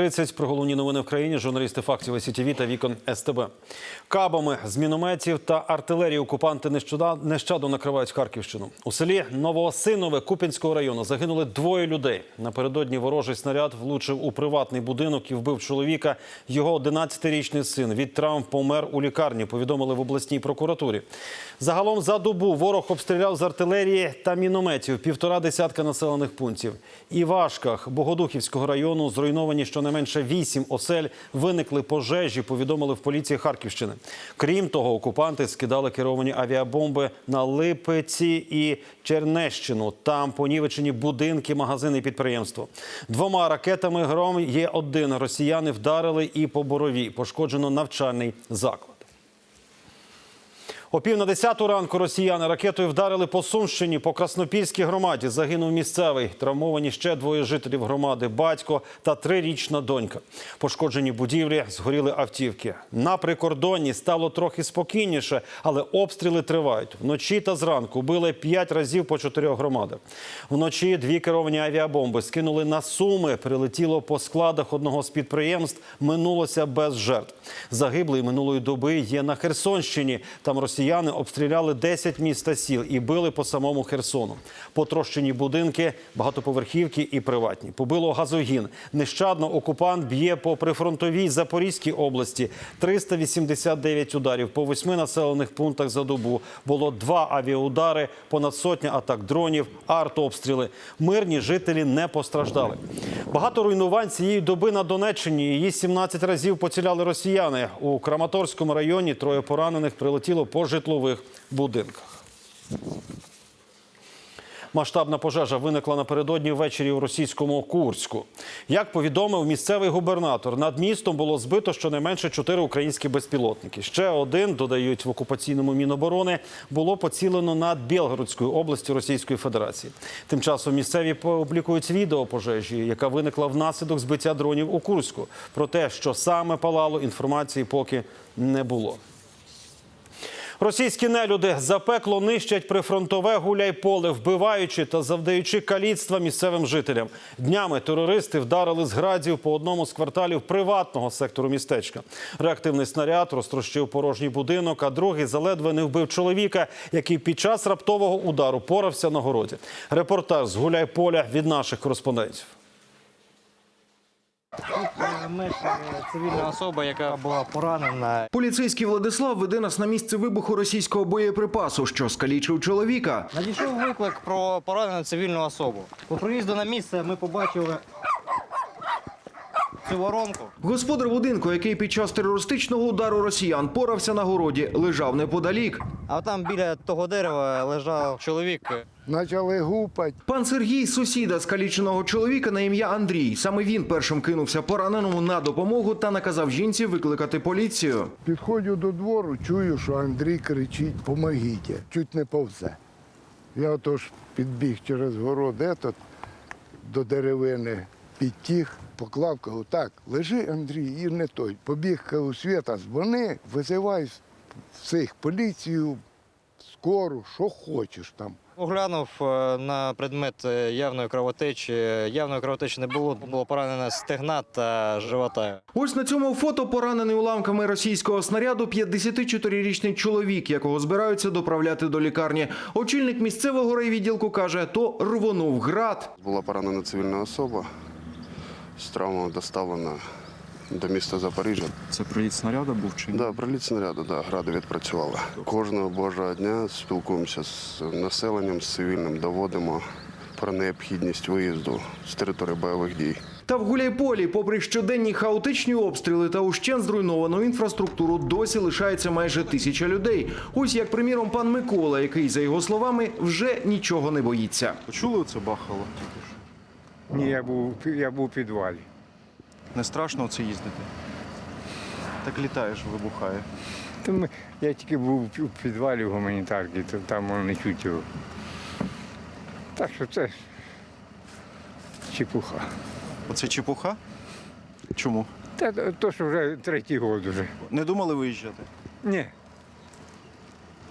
30 про головні новини в країні. Журналісти фактів СІТВ та вікон СТБ. Кабами з мінометів та артилерії окупанти нещадно накривають Харківщину. У селі Новоосинове Куп'янського району загинули двоє людей. Напередодні ворожий снаряд влучив у приватний будинок і вбив чоловіка. Його 11-річний син від травм помер у лікарні. Повідомили в обласній прокуратурі. Загалом за добу ворог обстріляв з артилерії та мінометів півтора десятка населених пунктів. І Вашках Богодухівського району зруйновані щонайменше вісім осель. Виникли пожежі. Повідомили в поліції Харківщини. Крім того, окупанти скидали керовані авіабомби на Липеці і Чернещину. Там понівечені будинки, магазини і підприємство. Двома ракетами гром є один. Росіяни вдарили і по борові. Пошкоджено навчальний заклад. О пів на десяту ранку росіяни ракетою вдарили по Сумщині, по Краснопільській громаді. Загинув місцевий. Травмовані ще двоє жителів громади, батько та трирічна донька. Пошкоджені будівлі, згоріли автівки. На прикордонні стало трохи спокійніше, але обстріли тривають. Вночі та зранку били п'ять разів по чотирьох громадах. Вночі дві керовані авіабомби скинули на суми. Прилетіло по складах одного з підприємств. Минулося без жертв. Загиблий минулої доби є на Херсонщині. Там росіяни обстріляли 10 міст та сіл і били по самому Херсону. Потрощені будинки, багатоповерхівки і приватні. Побило газогін. Нещадно окупант б'є по прифронтовій Запорізькій області. 389 ударів по восьми населених пунктах за добу. Було два авіаудари, понад сотня атак дронів, артобстріли. Мирні жителі не постраждали. Багато руйнувань цієї доби на Донеччині. Її 17 разів поціляли росіяни. У Краматорському районі троє поранених прилетіло по житлових будинках. Масштабна пожежа виникла напередодні ввечері у російському Курську. Як повідомив місцевий губернатор, над містом було збито щонайменше чотири українські безпілотники. Ще один, додають в окупаційному Міноборони, було поцілено над Білгородською областю Російської Федерації. Тим часом місцеві публікують відео пожежі, яка виникла внаслідок збиття дронів у Курську. Про те, що саме палало, інформації поки не було. Російські нелюди запекло нищать прифронтове гуляйполе, вбиваючи та завдаючи каліцтва місцевим жителям. Днями терористи вдарили з градів по одному з кварталів приватного сектору містечка. Реактивний снаряд розтрощив порожній будинок, а другий заледве не вбив чоловіка, який під час раптового удару порався на городі. Репортаж з гуляйполя від наших кореспондентів. Мешкає цивільна особа, яка була поранена. Поліцейський Владислав веде нас на місце вибуху російського боєприпасу, що скалічив чоловіка. Надійшов виклик про поранену цивільну особу. По приїзду на місце ми побачили цю воронку. Господар будинку, який під час терористичного удару росіян порався на городі, лежав неподалік. А там біля того дерева лежав чоловік. Почали гупати. Пан Сергій, сусіда скаліченого чоловіка на ім'я Андрій. Саме він першим кинувся пораненому на допомогу та наказав жінці викликати поліцію. Підходжу до двору, чую, що Андрій кричить Помогіть. Чуть не повзе. Я отож підбіг через город етот, до деревини, підтіг, поклав, кажу, так, лежи, Андрій, і не той. Побіг кажу, Свята, дзвони, визивай всіх, поліцію, скору, що хочеш там. Оглянув е, на предмет е, явної кровотечі. Явної кровотечі не було, було поранено стегна та живота. Ось на цьому фото поранений уламками російського снаряду 54-річний чоловік, якого збираються доправляти до лікарні. Очільник місцевого райвідділку каже, то рвонув град. Була поранена цивільна особа. З травмою доставлена до міста Запоріжжя. Це приліт снаряду був чи ні? Да, приліт снаряду, да, гради відпрацювали. Кожного божого дня спілкуємося з населенням, з цивільним, доводимо про необхідність виїзду з території бойових дій. Та в Гуляйполі, попри щоденні хаотичні обстріли та ущен зруйновану інфраструктуру, досі лишається майже тисяча людей. Ось як, приміром, пан Микола, який, за його словами, вже нічого не боїться. Почули оце бахало? Ні, я був, я був у підвалі. Не страшно оце їздити? Так літаєш, вибухає. То ми, я тільки був у підвалі в гуманітарці, то там воно не чуть його. Так що це чепуха. Оце чепуха? Чому? Та то- то, що вже третій год вже. Не думали виїжджати? Ні.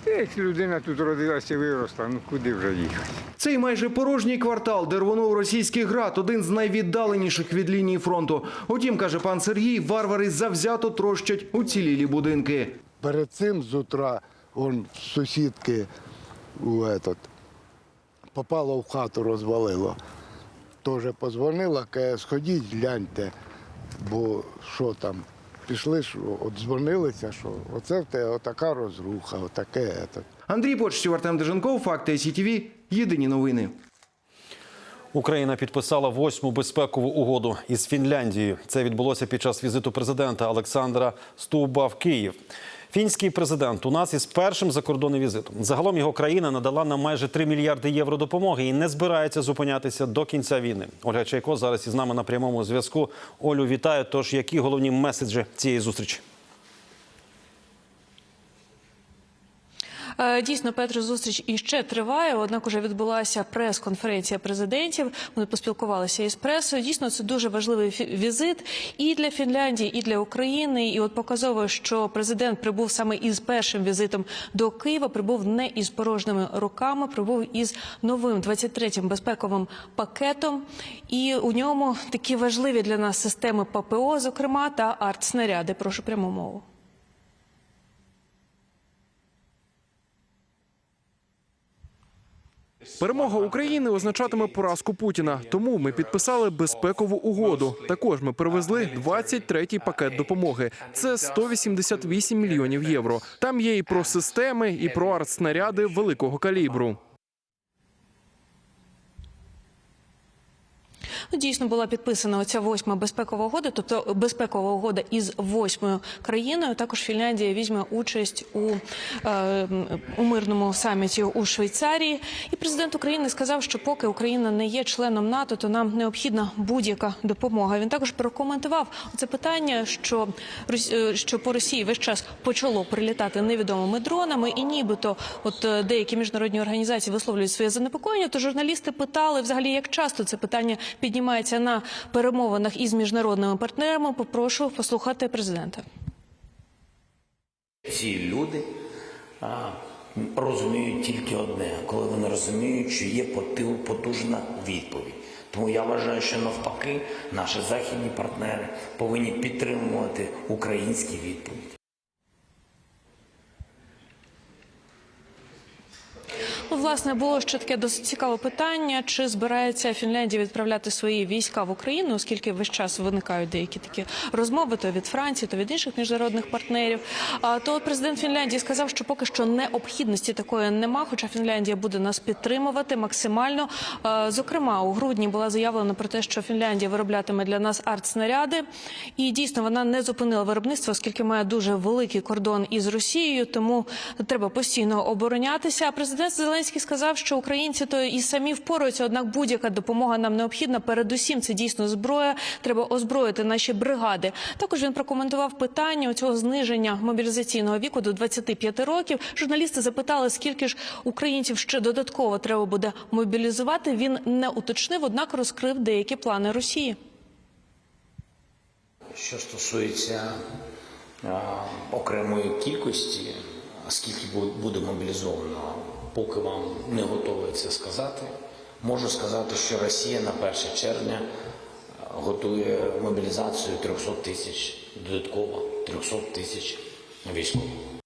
Та Як людина тут родилася і виросла, ну куди вже їхати? Цей майже порожній квартал, де рвонув російський град, один з найвіддаленіших від лінії фронту. Утім, каже пан Сергій, варвари завзято трощать уцілілі будинки. Перед цим з утра он сусідки у этот, попало в хату, розвалило. Теж позвонила, каже, сходіть, гляньте, бо що там. Пішли, що от дзвонилися, що оце в тебе отака розруха, отаке. Андрій Почтів, Артем Деженков, Факти СІТВ. Єдині новини. Україна підписала восьму безпекову угоду із Фінляндією. Це відбулося під час візиту президента Олександра Стовба в Київ. Фінський президент у нас із першим закордонним візитом. Загалом його країна надала нам майже 3 мільярди євро допомоги і не збирається зупинятися до кінця війни. Ольга Чайко зараз із нами на прямому зв'язку. Олю, вітаю. Тож які головні меседжі цієї зустрічі? Дійсно, Петро, зустріч іще триває. Однак уже відбулася прес-конференція президентів. Вони поспілкувалися із пресою. Дійсно, це дуже важливий візит і для Фінляндії, і для України. І от показово, що президент прибув саме із першим візитом до Києва. Прибув не із порожніми руками, прибув із новим 23-м безпековим пакетом. І у ньому такі важливі для нас системи ППО, зокрема, та артснаряди. Прошу пряму мову. Перемога України означатиме поразку Путіна. Тому ми підписали безпекову угоду. Також ми привезли 23-й пакет допомоги. Це 188 мільйонів євро. Там є і про системи, і про артснаряди великого калібру. Ну, Дійсно була підписана оця восьма безпекова угода, тобто безпекова угода із восьмою країною. Також Фінляндія візьме участь у, е, у мирному саміті у Швейцарії. І президент України сказав, що поки Україна не є членом НАТО, то нам необхідна будь-яка допомога. Він також прокоментував це питання, що е, що по Росії весь час почало прилітати невідомими дронами, і нібито, от е, деякі міжнародні організації висловлюють своє занепокоєння. То журналісти питали взагалі, як часто це питання піднімається на перемовинах із міжнародними партнерами. Попрошу послухати президента. Ці люди а, розуміють тільки одне, коли вони розуміють, що є потужна відповідь. Тому я вважаю, що навпаки наші західні партнери повинні підтримувати українські відповіді. Власне, було ще таке досить цікаве питання: чи збирається Фінляндія відправляти свої війська в Україну, оскільки весь час виникають деякі такі розмови, то від Франції, то від інших міжнародних партнерів. А то президент Фінляндії сказав, що поки що необхідності такої нема, хоча Фінляндія буде нас підтримувати максимально. Зокрема, у грудні була заявлено про те, що Фінляндія вироблятиме для нас артснаряди, і дійсно вона не зупинила виробництво, оскільки має дуже великий кордон із Росією, тому треба постійно оборонятися. А Президент Зеленський сказав, що українці то і самі впораються, однак будь-яка допомога нам необхідна. Передусім, це дійсно зброя. Треба озброїти наші бригади. Також він прокоментував питання цього зниження мобілізаційного віку до 25 років. Журналісти запитали, скільки ж українців ще додатково треба буде мобілізувати. Він не уточнив, однак розкрив деякі плани Росії. Що стосується окремої кількості, скільки буде мобілізовано, поки вам не готовий це сказати, можу сказати, що Росія на 1 червня готує мобілізацію 300 тисяч додатково 300 тисяч військових.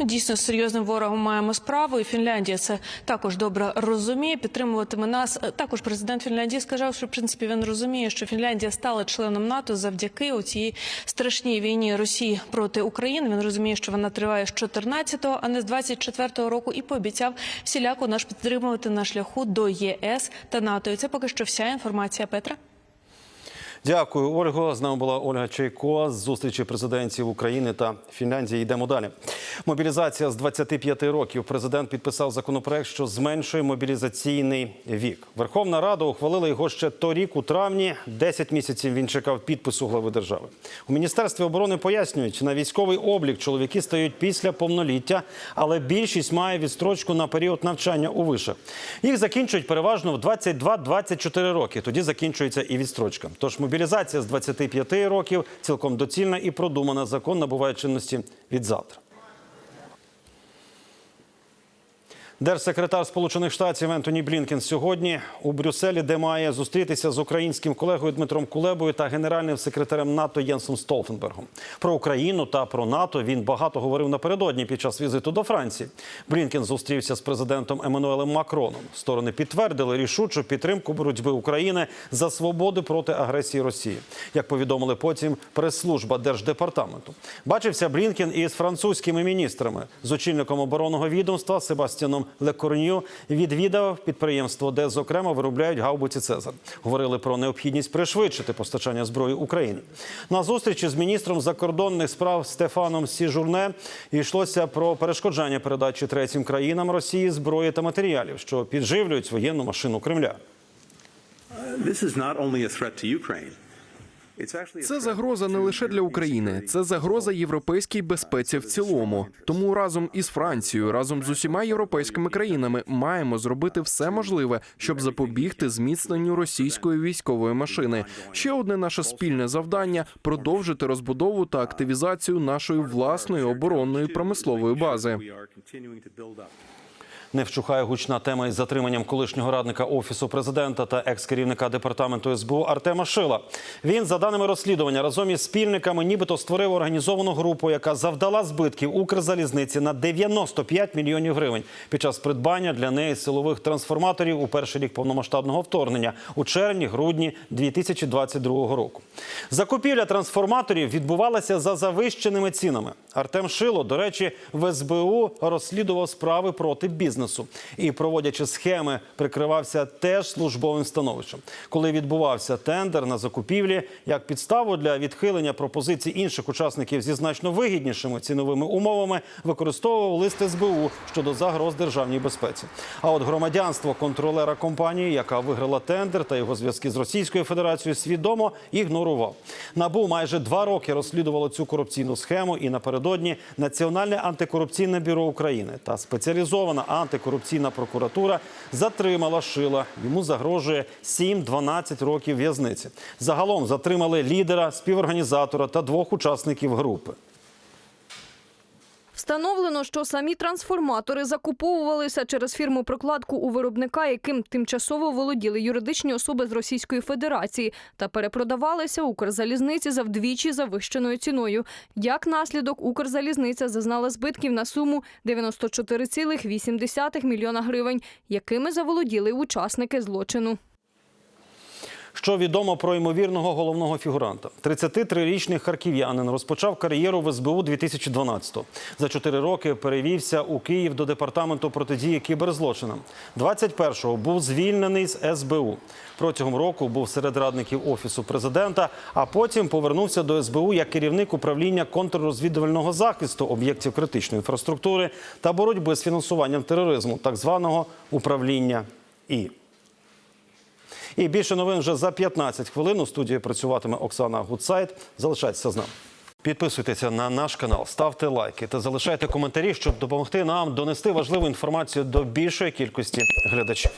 Дійсно, з серйозним ворогом маємо справу, і Фінляндія це також добре розуміє. Підтримуватиме нас. Е, Також президент Фінляндії сказав, що в принципі він розуміє, що Фінляндія стала членом НАТО завдяки у цій страшній війні Росії проти України. Він розуміє, що вона триває з 14-го, а не з 24-го року, і пообіцяв всіляко наш підтримувати на шляху до ЄС та НАТО. І це поки що вся інформація Петра. Дякую, Ольго. З нами була Ольга Чайко з зустрічі президентів України та Фінляндії. Йдемо далі. Мобілізація з 25 років. Президент підписав законопроект, що зменшує мобілізаційний вік. Верховна Рада ухвалила його ще торік у травні. 10 місяців він чекав підпису глави держави. У міністерстві оборони пояснюють, на військовий облік чоловіки стають після повноліття, але більшість має відстрочку на період навчання у вишах. Їх закінчують переважно в 22-24 роки. Тоді закінчується і відстрочка. Тож мобілізація з 25 років цілком доцільна і продумана. Закон набуває чинності від завтра. Держсекретар Сполучених Штатів Ентоні Блінкен сьогодні у Брюсселі, де має зустрітися з українським колегою Дмитром Кулебою та генеральним секретарем НАТО Єнсом Столтенбергом. Про Україну та про НАТО він багато говорив напередодні під час візиту до Франції. Блінкен зустрівся з президентом Еммануелем Макроном. Сторони підтвердили рішучу підтримку боротьби України за свободу проти агресії Росії. Як повідомили потім прес-служба держдепартаменту, бачився Блінкен із французькими міністрами з очільником оборонного відомства Себастьяном Лекорню відвідав підприємство, де зокрема виробляють гаубиці Цезар. Говорили про необхідність пришвидшити постачання зброї Україні. На зустрічі з міністром закордонних справ Стефаном Сіжурне йшлося про перешкоджання передачі третім країнам Росії зброї та матеріалів, що підживлюють воєнну машину Кремля. This is not only a threat to Ukraine. Це загроза не лише для України, це загроза європейській безпеці в цілому. Тому разом із Францією, разом з усіма європейськими країнами маємо зробити все можливе, щоб запобігти зміцненню російської військової машини. Ще одне наше спільне завдання продовжити розбудову та активізацію нашої власної оборонної промислової бази. Не вщухає гучна тема із затриманням колишнього радника офісу президента та екс-керівника департаменту СБУ Артема Шила. Він, за даними розслідування, разом із спільниками, нібито створив організовану групу, яка завдала збитків Укрзалізниці на 95 мільйонів гривень під час придбання для неї силових трансформаторів у перший рік повномасштабного вторгнення у червні-грудні 2022 року. Закупівля трансформаторів відбувалася за завищеними цінами. Артем Шило, до речі, в СБУ розслідував справи проти бізнесу і, проводячи схеми, прикривався теж службовим становищем. Коли відбувався тендер на закупівлі, як підставу для відхилення пропозицій інших учасників зі значно вигіднішими ціновими умовами, використовував лист СБУ щодо загроз державній безпеці. А от громадянство контролера компанії, яка виграла тендер та його зв'язки з Російською Федерацією, свідомо ігнорував. Набу майже два роки розслідувало цю корупційну схему і напередодні Національне антикорупційне бюро України та спеціалізована антикорупційна прокуратура затримала Шила. Йому загрожує 7-12 років в'язниці. Загалом затримали лідера, співорганізатора та двох учасників групи. Встановлено, що самі трансформатори закуповувалися через фірму прокладку у виробника, яким тимчасово володіли юридичні особи з Російської Федерації, та перепродавалися Укрзалізниці за вдвічі завищеною ціною. Як наслідок, Укрзалізниця зазнала збитків на суму 94,8 мільйона гривень, якими заволоділи учасники злочину. Що відомо про ймовірного головного фігуранта? 33-річний харків'янин розпочав кар'єру в СБУ 2012-го. За чотири роки перевівся у Київ до департаменту протидії кіберзлочинам. 21-го був звільнений з СБУ. Протягом року був серед радників офісу президента, а потім повернувся до СБУ як керівник управління контррозвідувального захисту об'єктів критичної інфраструктури та боротьби з фінансуванням тероризму, так званого управління І. І більше новин вже за 15 хвилин. У студії працюватиме Оксана Гудсайт. Залишайтеся з нами. Підписуйтеся на наш канал, ставте лайки та залишайте коментарі, щоб допомогти нам донести важливу інформацію до більшої кількості глядачів.